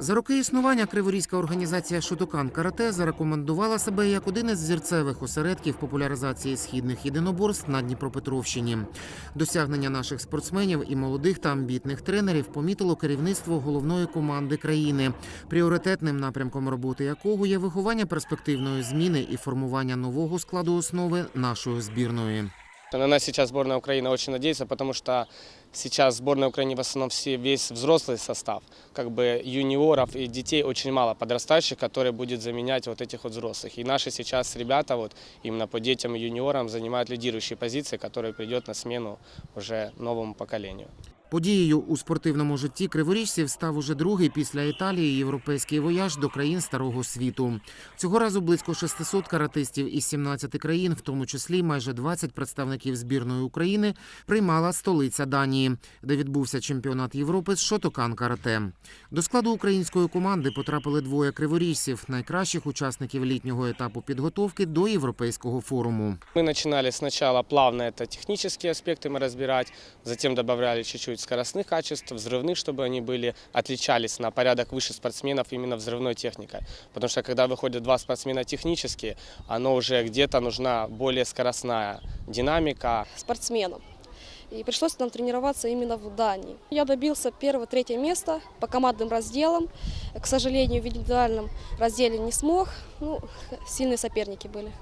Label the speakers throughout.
Speaker 1: За роки існування Криворізька організація Шотокан Карате зарекомендувала себе як один із зірцевих осередків популяризації східних єдиноборств на Дніпропетровщині. Досягнення наших спортсменів і молодих та амбітних тренерів помітило керівництво головної команди країни, пріоритетним напрямком роботи якого є виховання перспективної зміни і формування нового складу основи нашої збірної.
Speaker 2: На нас сейчас сборная Украины очень надеется, потому что сейчас сборная Украины в основном все, весь взрослый состав. Как бы юниоров и детей очень мало подрастающих, которые будет заменять вот этих вот взрослых. И наши сейчас ребята вот именно по детям и юниорам занимают лидирующие позиции, которые придет на смену уже новому поколению.
Speaker 1: Подією у спортивному житті криворіжців став уже другий після Італії європейський вояж до країн старого світу. Цього разу близько 600 каратистів із 17 країн, в тому числі майже 20 представників збірної України, приймала столиця Данії, де відбувся чемпіонат Європи з шотокан карате. До складу української команди потрапили двоє криворіжців, найкращих учасників літнього етапу підготовки до європейського форуму.
Speaker 2: Мы начинали сначала плавно это технические аспекты мы разбирать, затем добавляли чуть-чуть скоростных качеств, взрывных, чтобы они были, отличались на порядок выше спортсменов именно взрывной техникой. Потому что когда выходят два спортсмена технические, оно уже где-то нужна более скоростная динамика,
Speaker 3: спортсменом. И пришлось нам тренироваться именно в Дании. Я добился первого-третье место по командным разделам. К сожалению, в индивидуальном разделе не смог. Ну, сильные соперники были.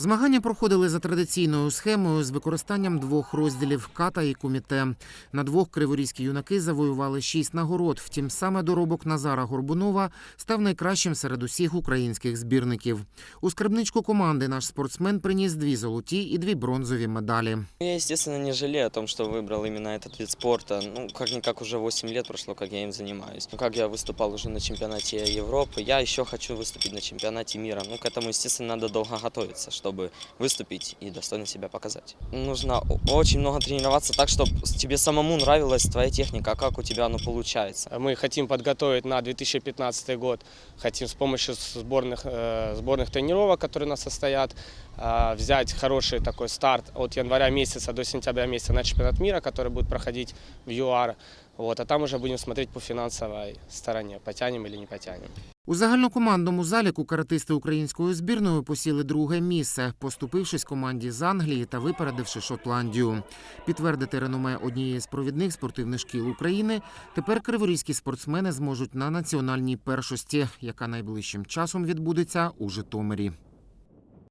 Speaker 1: Змагання проходили за традиційною схемою з використанням двох розділів ката і куміте. На двох криворізькі юнаки завоювали шість нагород. Втім, саме доробок Назара Горбунова став найкращим серед усіх українських збірників. У скарбничку команди наш спортсмен приніс дві золоті і дві бронзові медалі.
Speaker 4: Я, естественно, не жалею о том, что выбрал именно этот вид спорта. Ну, как-никак уже 8 лет прошло, как я им занимаюсь. Ну, как я выступал уже на чемпионате Европы, я еще хочу выступить на чемпионате мира. Ну, к этому, естественно, надо долго готовиться, чтобы выступить и достойно себя показать. Нужно о- очень много тренироваться так, чтобы тебе самому нравилась твоя техника, а как у тебя оно получается.
Speaker 2: Мы хотим подготовить на 2015 год, хотим с помощью сборных, э, сборных тренировок, которые у нас состоят, э, взять хороший такой старт от января месяца до сентября месяца на чемпионат мира, который будет проходить в ЮАР. Вот, а там уже будем смотреть по финансовой стороне, потянем или не потянем.
Speaker 1: У загальнокомандному заліку каратисти української збірної посіли друге місце, поступившись команді з Англії та випередивши Шотландію. Підтвердити реноме однієї з провідних спортивних шкіл України тепер криворізькі спортсмени зможуть на національній першості, яка найближчим часом відбудеться у Житомирі.